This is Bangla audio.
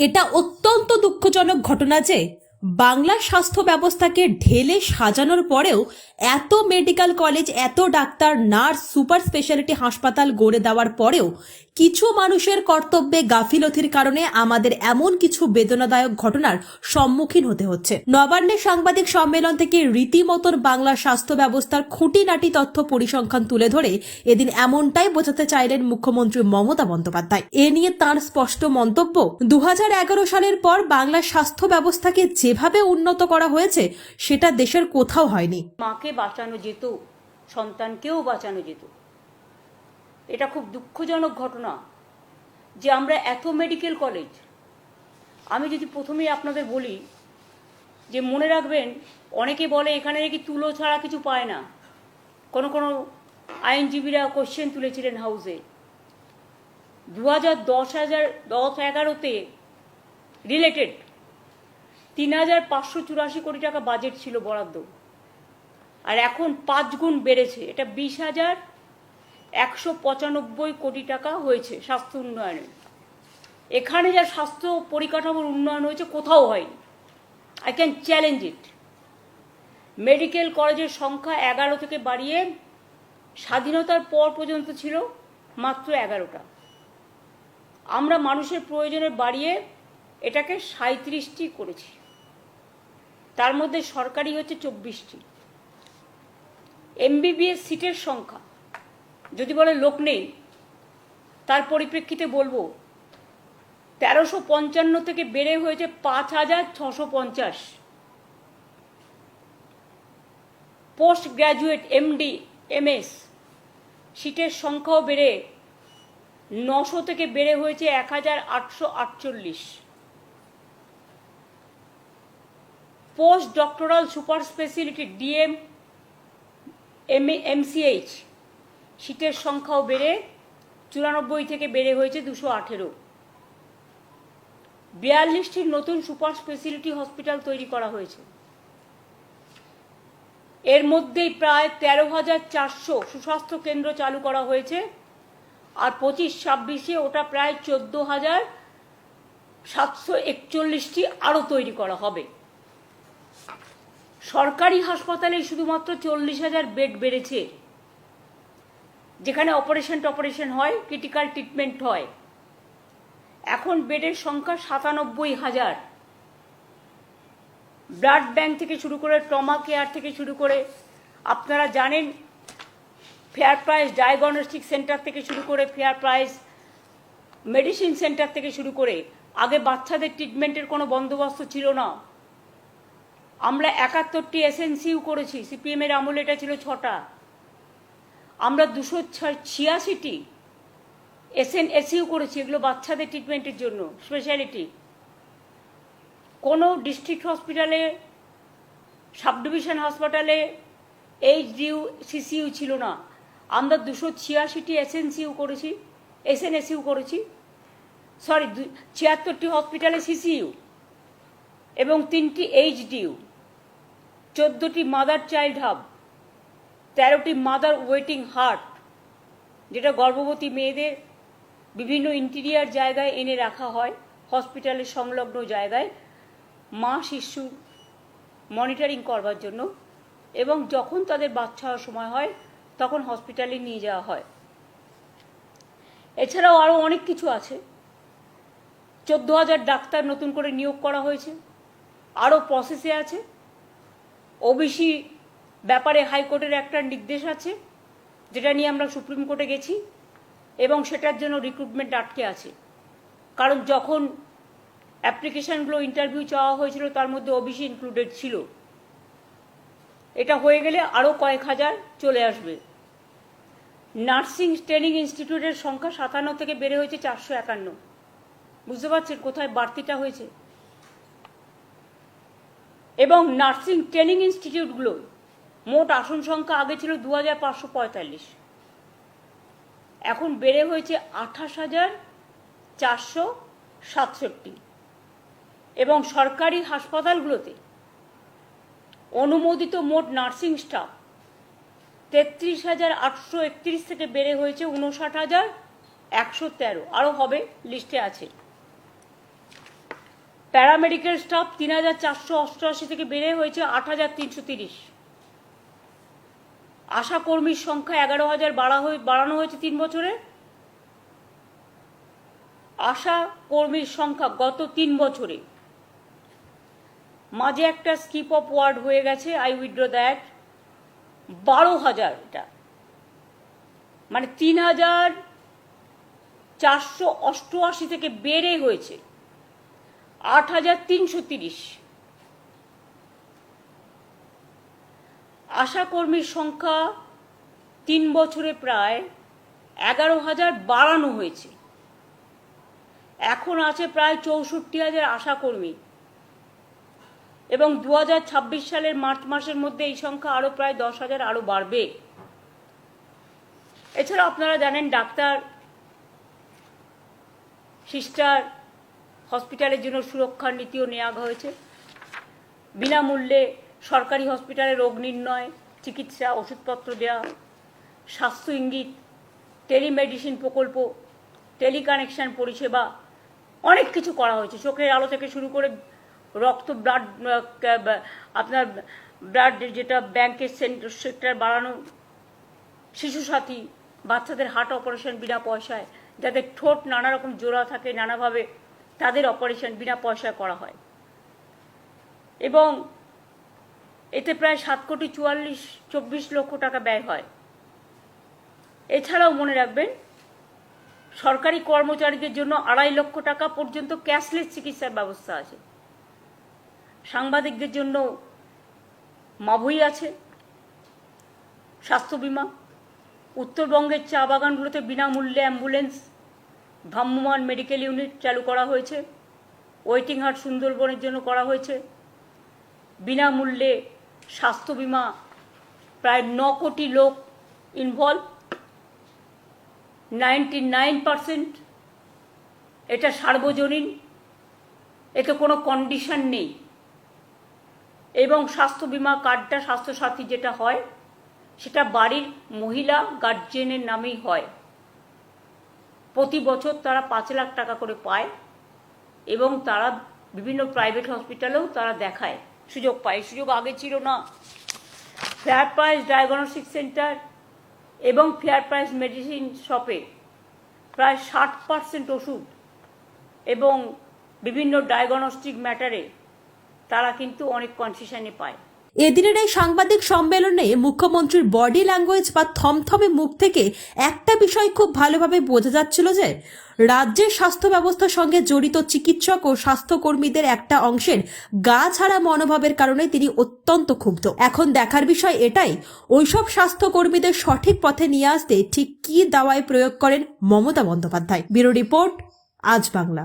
এটা অত্যন্ত দুঃখজনক ঘটনা যে বাংলা স্বাস্থ্য ব্যবস্থাকে ঢেলে সাজানোর পরেও এত মেডিকেল কলেজ, এত ডাক্তার, নার্স, সুপার স্পেশালিটি হাসপাতাল গড়ে দেওয়ার পরেও কিছু মানুষের কর্তব্যে গাফিলতির কারণে আমাদের এমন কিছু বেদনাদায়ক ঘটনার সম্মুখীন হতে হচ্ছে। নবান্নে সাংবাদিক সম্মেলন থেকে রীতিমতন বাংলার স্বাস্থ্য ব্যবস্থার খুঁটিনাটি তথ্য পরিসংখ্যান তুলে ধরে এদিন এমনটাই বোঝাতে চাইলেন মুখ্যমন্ত্রী মমতা বন্দ্যোপাধ্যায়। এ নিয়ে তার স্পষ্ট মন্তব্য দু হাজার এগারো সালের পর বাংলা স্বাস্থ্য ব্যবস্থাকে যেভাবে উন্নত করা হয়েছে, সেটা দেশের কোথাও হয়নি। মাকে বাঁচানো যেত, সন্তানকেও বাঁচানো যেত। এটা খুব দুঃখজনক ঘটনা যে আমরা এত মেডিকেল কলেজ, আমি যদি প্রথমেই আপনাদের বলি যে মনে রাখবেন, অনেকে বলে এখানে নাকি তুলো ছাড়া কিছু পায় না। কোনো কোনো আইনজীবীরা কোশ্চেন তুলেছিলেন হাউসে দু হাজার দশ হাজার দশ এগারোতে রিলেটেড তিন হাজার পাঁচশো চুরাশি কোটি টাকা বাজেট ছিল বরাদ্দ। আর এখন পাঁচ গুণ বেড়েছে। এটা বিশ হাজার একশো পঁচানব্বই কোটি টাকা হয়েছে স্বাস্থ্য উন্নয়নে। এখানে যা স্বাস্থ্য পরিকাঠামোর উন্নয়ন হয়েছে, কোথাও হয়নি। I can challenge it medical কলেজের সংখ্যা এগারো থেকে বাড়িয়ে স্বাধীনতার পর পর্যন্ত ছিল মাত্র এগারোটা। আমরা মানুষের প্রয়োজনে বাড়িয়ে এটাকে সাঁত্রিশটি করেছি। তার মধ্যে সরকারি হচ্ছে চব্বিশটি। এমবিবিএস সিটের সংখ্যা, যদি বলে লোক নেই, তার পরিপ্রেক্ষিতে বলব, তেরোশো পঞ্চান্ন থেকে বেড়ে হয়েছে পাঁচ হাজার ছশো পঞ্চাশ। পোস্ট গ্র্যাজুয়েট এমডি এমএস সিটের সংখ্যাও বেড়ে নশো থেকে বেড়ে হয়েছে এক হাজার আটশো আটচল্লিশ। Post doctoral super speciality DM M MCh সিটের সংখ্যাও বেড়ে চুরানব্বই থেকে বেড়ে হয়েছে দুশো আঠেরো। বিয়াল্লিশটির নতুন সুপার স্পেশালিটি হসপিটাল তৈরি করা হয়েছে। এর মধ্যেই প্রায় তেরো হাজার চারশো সুস্বাস্থ্য কেন্দ্র চালু করা হয়েছে আর পঁচিশ ছাব্বিশে ওটা প্রায় চোদ্দ হাজার সাতশো একচল্লিশটি আরও তৈরি করা হবে। সরকারি হাসপাতালে শুধুমাত্র চল্লিশ হাজার বেড বেড়েছে। যেখানে অপারেশন টপারেশন হয় ক্রিটিক্যাল ট্রিটমেন্ট হয়। এখন বেডের সংখ্যা সাতানব্বই হাজার। ব্লাড ব্যাংক থেকে শুরু করে ট্রমা কেয়ার থেকে শুরু করে, আপনারা জানেন, ফেয়ার প্রাইস ডায়াগনস্টিক সেন্টার থেকে শুরু করে, ফেয়ার প্রাইস মেডিসিন সেন্টার থেকে শুরু করে, আগে বাচ্চাদের ট্রিটমেন্টের কোনো বন্দোবস্ত ছিল না। আমরা একাত্তরটি এসএনসিউ করেছি সিপিএম এর আমলে এটা ছিল ছটা। আমরা দুশো ছিয়াশিটি এসএন এসইউ করেছি, এগুলো বাচ্চাদের ট্রিটমেন্টের জন্য স্পেশালিটি কোনো ডিস্ট্রিক্ট হসপিটালে সাব ডিভিশন হাসপাতালে এইচডিউ সিসিইউ ছিল না। আমরা দুশো ছিয়াশিটি এসএনসিউ করেছি এসএনএসইউ করেছি। সরি ছিয়াত্তরটি হসপিটালে সিসিইউ এবং তিনটি এইচ এইচডিউ চোদ্দোটি মাদার চাইল্ড হাব তেরোটি মাদার ওয়েটিং হার্ট যেটা গর্ভবতী মেয়েদের বিভিন্ন ইন্টিরিয়ার জায়গায় এনে রাখা হয় হসপিটালের সংলগ্ন জায়গায়, মা, শিশু মনিটরিং করবার জন্য এবং যখন তাদের বাচ্চা হওয়ার সময় হয়, তখন হসপিটালে নিয়ে যাওয়া হয়। এছাড়াও আরও অনেক কিছু আছে। চোদ্দ হাজার ডাক্তার নতুন করে নিয়োগ করা হয়েছে। আরও প্রসেসে আছে। ওবিসি ব্যাপারে হাইকোর্টের একটা নির্দেশ আছে, যেটা নিয়ে আমরা সুপ্রিম কোর্টে গেছি, এবং সেটার জন্য রিক্রুটমেন্ট আটকে আছে। কারণ যখন অ্যাপ্লিকেশনগুলো ইন্টারভিউ চাওয়া হয়েছিল, তার মধ্যে ওবিসি ইনক্লুডেড ছিল। এটা হয়ে গেলে আরও কয়েক হাজার চলে আসবে। নার্সিং ট্রেনিং ইনস্টিটিউটের সংখ্যা সাতান্ন থেকে বেড়ে হয়েছে চারশো একান্ন। বুঝতে পারছেন কোথায় বাড়তিটা হয়েছে? এবং নার্সিং ট্রেনিং ইনস্টিটিউটগুলো মোট আসন সংখ্যা আগে ছিল দু হাজার পাঁচশো পঁয়তাল্লিশ। এখন বেড়ে হয়েছে আঠাশ হাজার চারশো সাতষট্টি। এবং সরকারি হাসপাতালগুলোতে অনুমোদিত মোট নার্সিং স্টাফ তেত্রিশ হাজার আটশো একত্রিশ থেকে বেড়ে হয়েছে উনষাট হাজার একশো তেরো। আরও হবে, লিস্টে আছে। প্যারামেডিক্যাল স্টাফ তিন হাজার চারশো অষ্টআশি থেকে বেড়ে হয়েছে আট হাজার তিনশো তিরিশ। আশা কর্মীর সংখ্যা এগারো হাজার বাড়া হয়ে, বাড়ানো হয়েছে তিন বছরে। আশা কর্মীর সংখ্যা গত তিন বছরে। মাঝে একটা স্কিপ অফ ওয়ার্ড হয়ে গেছে আই উইড্রো দ্যাট বারো হাজার এটা। মানে তিন হাজার চারশো অষ্টআশি থেকে বেড়ে হয়েছে। আট হাজার তিনশো তিরিশ। আশাকর্মীর সংখ্যা তিন বছরে প্রায় এগারো হাজার বাড়ানো হয়েছে। এখন আছে প্রায় চৌষট্টি হাজার আশাকর্মী। এবং দু হাজার ছাব্বিশ সালের মার্চ মাসের মধ্যে এই সংখ্যা আরও প্রায় দশ হাজার আরও বাড়বে। এছাড়া আপনারা জানেন ডাক্তার, সিস্টার হসপিটালের জন্য সুরক্ষার নীতিও নেওয়া হয়েছে। বিনামূল্যে সরকারি হসপিটালে রোগ নির্ণয়, চিকিৎসা, ওষুধপত্র দেওয়া, স্বাস্থ্য ইঙ্গিত, টেলিমেডিসিন প্রকল্প, টেলিকানেকশন পরিষেবা, অনেক কিছু করা হয়েছে। চোখের আলো থেকে শুরু করে রক্ত, ব্লাড, আপনার ব্লাড যেটা ব্যাংকের সেন্টার সেক্টর বাড়ানো, শিশু সাথী, বাচ্চাদের হার্ট অপারেশন বিনা পয়সায়, যাদের ঠোঁট নানা রকম জোড়া থাকে, নানাভাবে তাদের অপারেশন বিনা পয়সায় করা হয়। এবং এতে প্রায় সাত কোটি চুয়াল্লিশ, চব্বিশ লক্ষ টাকা ব্যয় হয়। এছাড়াও মনে রাখবেন, সরকারি কর্মচারীদের জন্য আড়াই লক্ষ টাকা পর্যন্ত ক্যাশলেস চিকিৎসার ব্যবস্থা আছে। সাংবাদিকদের জন্য মাভুই আছে, স্বাস্থ্য বিমা, উত্তরবঙ্গের চা বাগানগুলোতে বিনামূল্যে অ্যাম্বুলেন্স ভ্রাম্যমাণ মেডিকেল ইউনিট চালু করা হয়েছে, ওয়েটিং হাট সুন্দরবনের জন্য করা হয়েছে। বিনামূল্যে স্বাস্থ্য বিমা প্রায় ন কোটি লোক ইনভলভ নাইনটি নাইন পারসেন্ট এটা সার্বজনীন, এতে কোনো কন্ডিশন নেই। এবং স্বাস্থ্য বিমা কার্ডটা স্বাস্থ্যসাথী যেটা হয়, সেটা বাড়ির মহিলা গার্জেনের নামেই হয়। প্রতি বছর তারা পাঁচ লাখ টাকা করে পায় এবং তারা বিভিন্ন প্রাইভেট হসপিটালেও তারা দেখায়। সুযোগ পায়। সুযোগ আগে ছিল না। ফেয়ার প্রাইস ডায়াগনস্টিক সেন্টার এবং ফেয়ার প্রাইস মেডিসিন শপে প্রায় ষাট পার্সেন্ট ওষুধ এবং বিভিন্ন ডায়াগনস্টিক ম্যাটারে তারা কিন্তু অনেক কনসেশনে পায়। এদিনের এই সাংবাদিক সম্মেলনে মুখ্যমন্ত্রীর বডি ল্যাঙ্গুয়েজ বা থমথমে মুখ থেকে একটা বিষয় খুব ভালোভাবে বোঝা যাচ্ছিল যে, রাজ্যের স্বাস্থ্য ব্যবস্থার সঙ্গে জড়িত চিকিৎসক ও স্বাস্থ্যকর্মীদের একটা অংশের গা ছাড়া মনোভাবের কারণে তিনি অত্যন্ত ক্ষুব্ধ। এখন দেখার বিষয় এটাই, ওইসব স্বাস্থ্যকর্মীদের সঠিক পথে নিয়ে আসতে ঠিক কী দাওয়ায় প্রয়োগ করেন মমতা বন্দ্যোপাধ্যায়। ব্যুরো রিপোর্ট, আজ বাংলা।